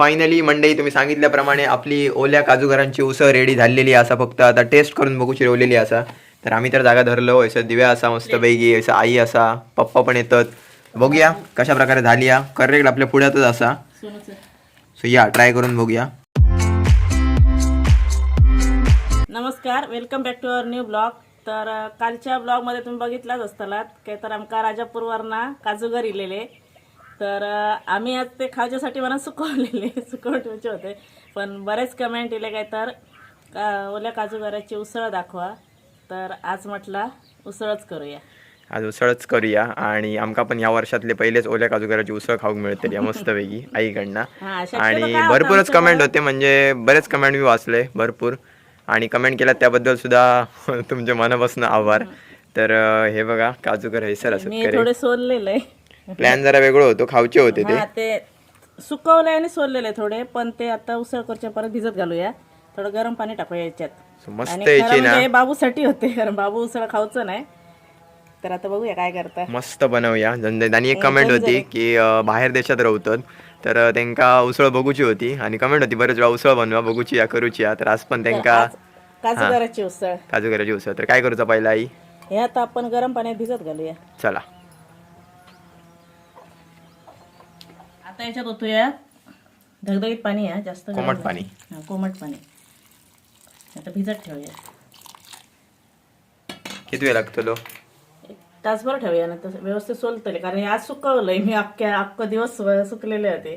Finally मंडई तुम्ही सांगितल्याप्रमाणे आपली ओल्या काजूगरांची उसळ रेडी झालेली असा फक्त आता टेस्ट करून बघू शिरवलेली असा. तर आम्ही तर जागा धरलो असं दिव्या असा मस्तपैकी असं आई असा पप्पा पण येतात. बघूया कशा प्रकारे झाली या. करेक्ट आपल्या पुढ्यातच असा. सो या ट्राय करून बघूया. नमस्कार welcome back to our new blog तर कालच्या ब्लॉगमध्ये तुम्ही बघितलाच असतालात काय तर आमका राजापूरवरना काजूगर इलेले. तर आम्ही आज ते खावच्यासाठी मला सुकवलेले सुकवून ठेवचे होते. पण बरेच कमेंट इले काय तर का ओल्या काजूगराची उसळ दाखवा. तर आज म्हटला उसळच करूया. आज उसळच करूया आणि आमका पण या वर्षातले पहिलेच ओल्या काजूगराची उसळ खाऊक मिळते या मस्तपैकी आईकडनं. हा, आणि भरपूरच कमेंट होते म्हणजे बरेच कमेंट मी वाचले भरपूर. आणि कमेंट केल्या त्याबद्दल सुद्धा तुमच्या मनापासून आभार. तर हे बघा काजूगर हैसर असत मी थोडे सोललेले. प्लॅन जरा वेगळं होतो खाऊचे होते ते. हा ते सुकवले आणि सोललेले थोडे पण ते आता उसळ करच्या परत भिजत घालूया. थोडं गरम पाणी टाकूया याच्यात. So, मस्त आणि खरं याची ना म्हणजे हे बाबूसाठी होते कारण बाबू उसळ खाऊचं नाही. तर आता बघूया काय करता. मस्त बनवूया. आणि एक कमेंट होती की अं, बाहेर देशात राहतात तर अं, त्यांका उसळ बघूची होती. आणि कमेंट होती बरेच वेळा उसळ बनवा बघूची या करूची या. तर आज पण त्यांका आज काजूगराची उसळ. काजूगराची उसळ. तर काय करूचा पहिला आई? हे आता आपण गरम पाण्यात भिजत घालूया. चला. आता याच्यात ओतूया धगधगीत पाणी आहे जास्त कोमट. पाणी. हा, कोमट पाणी. आता भिजत ठेवूया. किती वेळ लागतो एक तासभर ठेवूया ना तसं व्यवस्थित सोलतले कारण आज सुकवलंय मी अख्ख्या अख्खा दिवस सुकलेले होते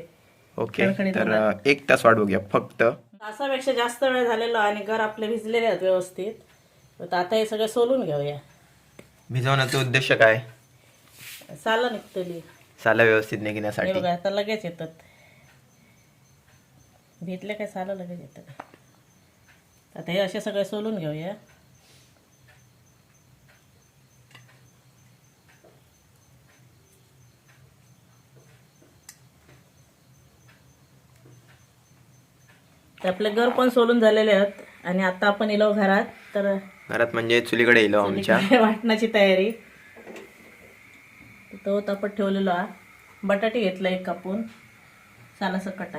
ओके खडखडीत तर अं, एक तास वाट बघूया फक्त. तासापेक्षा जास्त वेळ झालेला आणि घर आपले भिजलेले आहेत व्यवस्थित. तर आता हे सगळे सोलून घेऊया. भिजवण्याचा उद्देश काय? साला निघतली. साला व्यवस्थित हे निघण्यासाठी बघा आता लगेच येतात. भेटले काय साला लगेच येतात? आता हे असे सगळे सोलून घेऊया. तर आपले घर पण सोलून झालेले आहेत आणि आता आपण इलो घरात तर घरात म्हणजे चुलीकडे येलो आमच्या. वाटण्याची तयारी. तो तापत ठेवलेलो हा. बटाटे घेतला एक कापून. साला कटा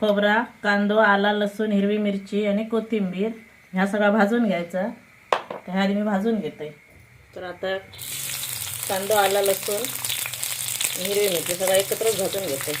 खोबरा कांदो आला लसूण हिरवी मिरची आणि कोथिंबीर ह्या सगळा भाजून घ्यायचा. तर ह्या आधी मी भाजून घेते. तर आता कांदो आला लसूण हिरवी मिरची सगळं एकत्रच भाजून घेते.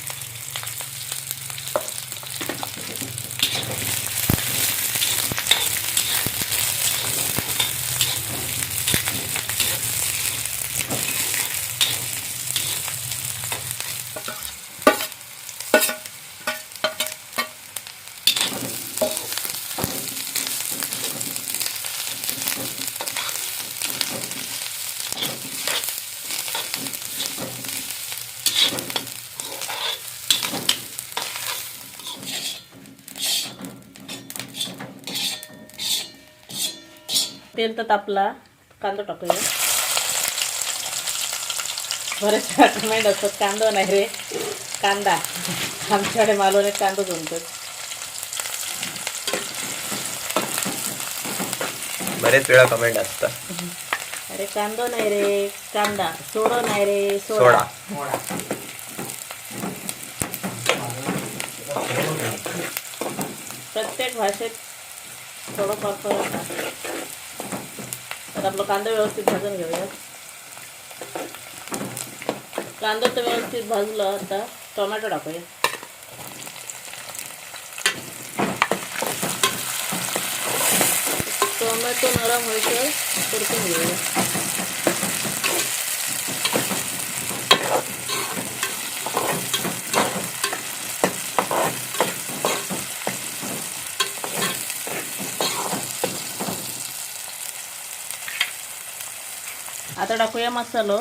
तेल तर तापला. कांदा टाकूया. बरेच कमेंट असतात कांदा नाही रे. कांदा. आमच्याकडे मालवण्यात कांदा जमतात बरेच वेळा कमेंट असतात. अरे कांदा नाही रे. कांदा. सोडा नाही रे. सोडा. सोडा. प्रत्येक भाषेत थोडं फरक आहे. तर आपलं कांदा व्यवस्थित भाजून घेऊया कांदा तर व्यवस्थित भाजला आता टोमॅटो टाकूया टोमॅटो नरम व्हायचं परतून घेऊया आता टाकूया मसालो.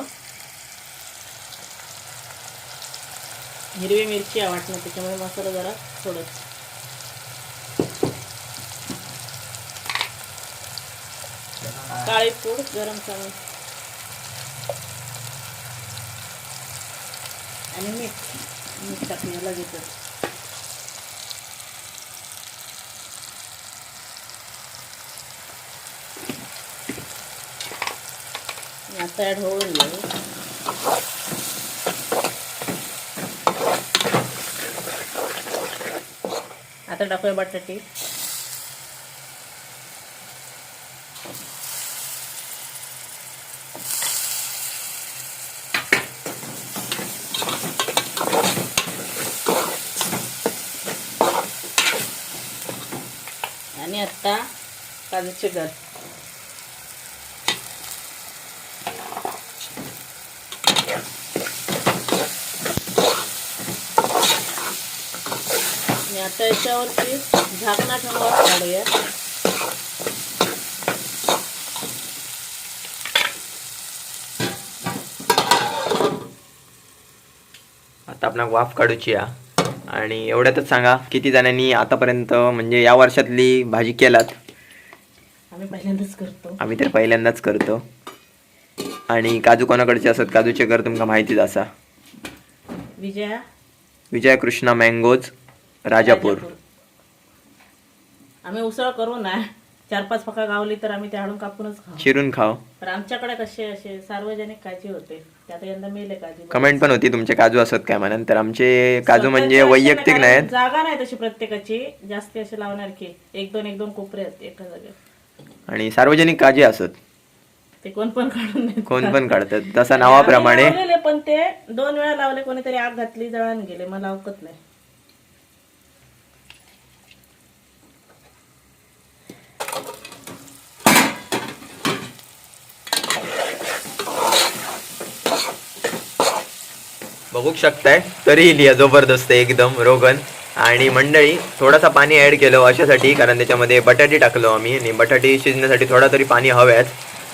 हिरवी मिरची आवडणार त्याच्यामुळे मसाला जरा थोडंच. काळी पूड गरम करून. आणि मीठ. मीठ टाकूया लगेच आता ॲड होऊन जाईल आता टाकूया बटाटे आणि आता काजूचे घर आता याच्यावरती झाकणा ठेवून वाफ काढूया. आता आपण वाफ काढूची या. आणि एवढ्यातच सांगा किती जणांनी आतापर्यंत म्हणजे या वर्षातली भाजी केलात? आम्ही पहिल्यांदाच करतो. आम्ही तर पहिल्यांदाच करतो. आणि काजू कोणाकडचे असत काजूचे घर तुमका माहितीच असा. विजया. विजय कृष्णा मँगोज. राजापूर. आम्ही उसळ करू ना. चार पाच फका गावली तर आम्ही त्या हाडून कापूनच खाऊ. चिरून खाव तर आमच्याकडे कसे असे सार्वजनिक काजी होते. त्यात यंदा मेले काजू. कमेंट पण होती तुमचे. काजू असत काय म्हणून. तर आमचे काजू म्हणजे वैयक्तिक नाही, नाहीत. जागा नाही तशी प्रत्येकाची. जास्त असे लावणार की एक दोन एक दोन कोपरे आहेत एका जागेत आणि सार्वजनिक काजी असत. ते कोण पण काढून. कोण पण काढतात. तसा नावाप्रमाणे. पण ते दोन वेळा लावले कोणीतरी आग घातली जळान गेले. मला अवकत नाही. बघू शकताय. तरी लिहा जबरदस्त एकदम रोगन. आणि मंडळी थोडासा पाणी ऍड केलं अशासाठी कारण त्याच्यामध्ये बटाटी टाकलो आम्ही. आणि बटाटी शिजण्यासाठी थोडा तरी पाणी हव्याच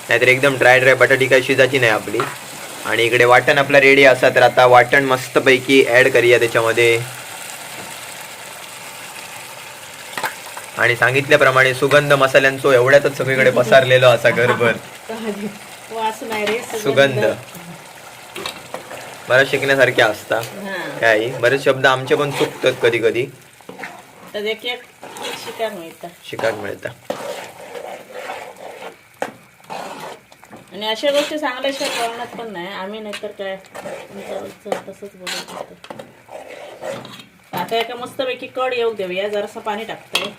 नाहीतर एकदम ड्राय ड्राय बटाटी काही शिजायची नाही आपली. आणि इकडे वाटण आपला रेडी असा तर आता वाटण मस्तपैकी ऍड करूया त्याच्यामध्ये. आणि सांगितल्याप्रमाणे सुगंध मसाल्यांचो एवढ्यातच सगळीकडे पसरलेलो असा घरभर. सुगंध. बरं शिकण्यासारखे असता. हा. काय बरेच शब्द आमचे पण चुकतात कधी कधी शिकाक मिळतात. आणि अशा गोष्टी सांगल्याशिवाय कळणार पण नाही. आम्ही नाहीतर काय? तसंच बोलत आता एका मस्तपैकी कड येऊ देऊया जरासं पाणी टाकतंय.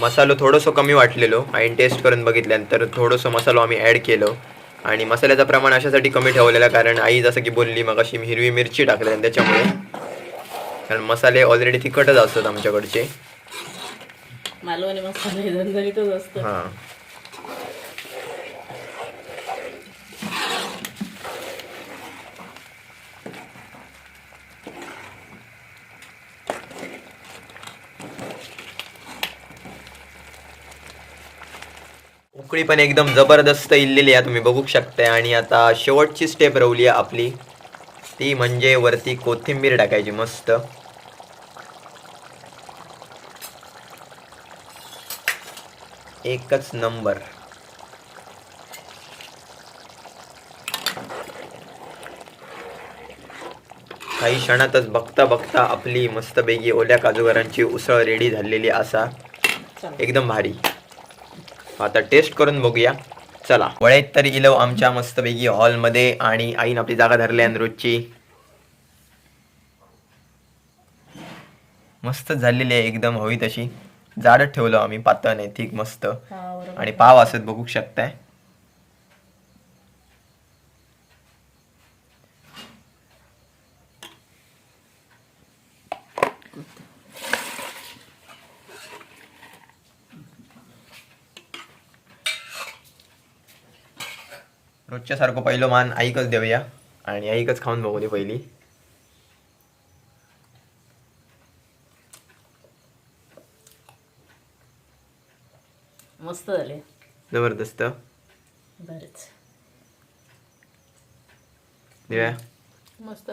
मसालो थोडंसं कमी वाटलेलो. आणि टेस्ट करून बघितल्यानंतर थोडंसं मसालो आम्ही ॲड केलो. आणि मसाल्याचं प्रमाण अशासाठी कमी ठेवलेलं कारण आई जसं की बोलली मग अशी हिरवी मिरची टाकली आणि त्याच्यामुळे. कारण मसाले ऑलरेडी तिखटच असतात आमच्याकडचे. हां. उकळी पण एकदम जबरदस्त इल्लेली आहे तुम्ही बघू शकताय. आणि आता शेवटची स्टेप रवली आहे आपली. ती म्हणजे वरती कोथिंबीर टाकायची मस्त. एकच नंबर. काही क्षणातच बघता बघता आपली मस्तपैकी ओल्या काजूगरांची उसळ रेडी झालेली असा. एकदम भारी. आता टेस्ट करून बघूया. चला. वळेत तरी इलो आमच्या मस्तपैकी हॉलमध्ये आणि आईन आपली जागा धरली आणि रोजची मस्त झालेली आहे एकदम हवी तशी. जाडच ठेवलो आम्ही पातळ नाही ठीक मस्त. आणि पाव असत बघू शकताय. रोजच्या सारखं पहिलं मान आईकच देऊया. आणि आईकच खाऊन बघू दे पहिली. मस्त झाले. जबरदस्त. बरेच. देऊया मस्त.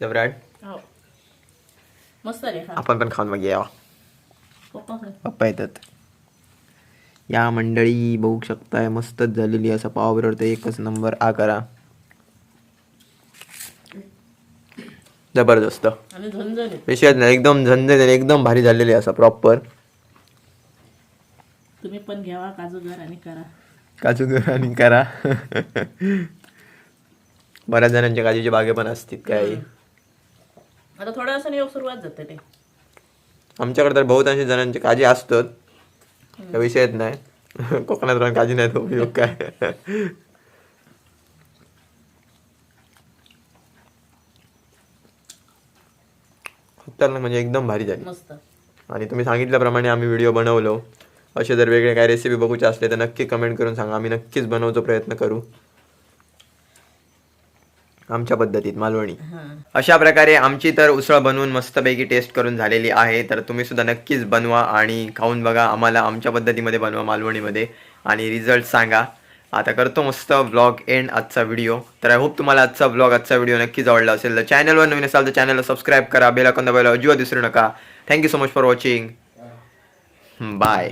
जबराट? हो. मस्त हा आपण पण खाऊन बघूया. पप्पा येतात. या मंडळी बघू शकताय मस्तच झालेली असं पावाबरोबर तर एकच नंबर आ करा. जबरदस्त. विषयच नाही एकदम झंझट एकदम भारी झालेली असा प्रॉपर तुम्ही पण घ्यावा काजू घर आणि करा. काजू घर आणि करा. बऱ्याच जणांच्या काजूचे बागे पण असतील काय आता थोड्या दिवसांनी योग सुरुवात जाते ते. आमच्याकडे तर बहुतांशी जणांचे काजी असतात. त्या विषयच नाही. कोकणात राहून काजी नाही तो उपयोग काय. खतरनाक म्हणजे एकदम भारी झाली. मस्त. आणि तुम्ही सांगितल्याप्रमाणे आम्ही व्हिडिओ बनवलो. असे जर वेगळे काय रेसिपी बघूचे असले तर नक्की कमेंट करून सांगा. आम्ही नक्कीच बनवतो प्रयत्न करू. आमच्या पद्धतीत मालवणी. अशा प्रकारे आमची तर उसळ बनवून मस्तपैकी टेस्ट करून झालेली आहे. तर तुम्ही सुद्धा नक्कीच बनवा आणि खाऊन बघा. आम्हाला आमच्या पद्धतीमध्ये बनवा मालवणीमध्ये. आणि रिझल्ट सांगा. आता करतो मस्त व्लॉग एंड आजचा व्हिडिओ तर आय होप तुम्हाला आजचा व्लॉग आजचा व्हिडिओ नक्कीच आवडला असेल. तर चॅनलवर नवीन असाल तर चॅनलला सबस्क्राईब करा. बेल आयकॉन दाबायला अजिबात विसरू नका. Thank you so much for watching bye